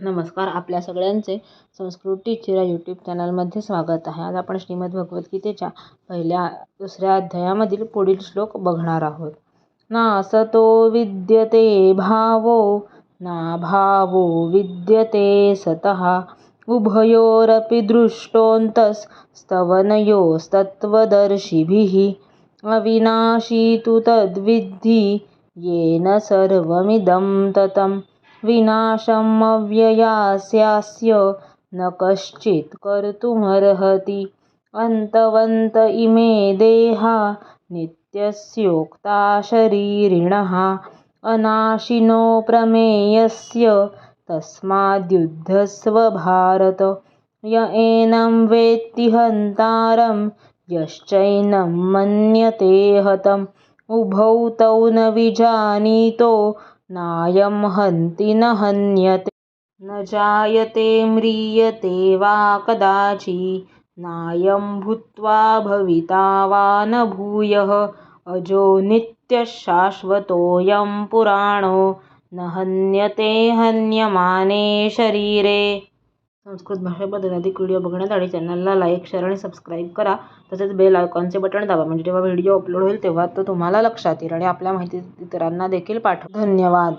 नमस्कार आपल्या सगळ्यांचे संस्कृत टीचर या यूट्यूब चॅनलमध्ये स्वागत आहे. आज आपण श्रीमद भगवद्गीतेच्या पहिल्या दुसऱ्या अध्यायामधील पुढील श्लोक बघणार आहोत. नासतो विद्यते भावो ना भावो विद्यते सतः. उभयोरपि दृष्टोऽन्तस्तवनयोस्तत्त्वदर्शिभिः अविनाशी तु तद्विद्धि येन सर्वमिदं ततं विनाशम् अव्ययास्यास्य न कश्चित् कर्तुमर्हति अन्तवन्त इमे देहा नित्यस्योक्ता शरीरिणः। अनाशिनो प्रमेयस्य तस्माद्युद्धस्वभारत। य एनं वेत्ति हन्तारं यश्चैनं मन्यते हतम्। उभौ तौ न विजानीतो नायं हन्ति न हन्यते। न जायते म्रियते वा कदाचि। नायं भूत्वा भविता वा न भूयः। अजो नित्यः शाश्वतोऽयं पुराणो। न हन्यते हन्यमाने शरीरे संस्कृत भाषेबद्दल अधिक व्हिडिओ बघण्यासाठी चॅनलला लाईक शेअर आणि सबस्क्राईब करा. तसेच बेल आयकॉनचे बटण दाबा. म्हणजे जेव्हा व्हिडिओ अपलोड होईल तेव्हा तो तुम्हाला लक्षात येईल आणि आपल्या माहिती इतरांना देखील पाठवा. धन्यवाद.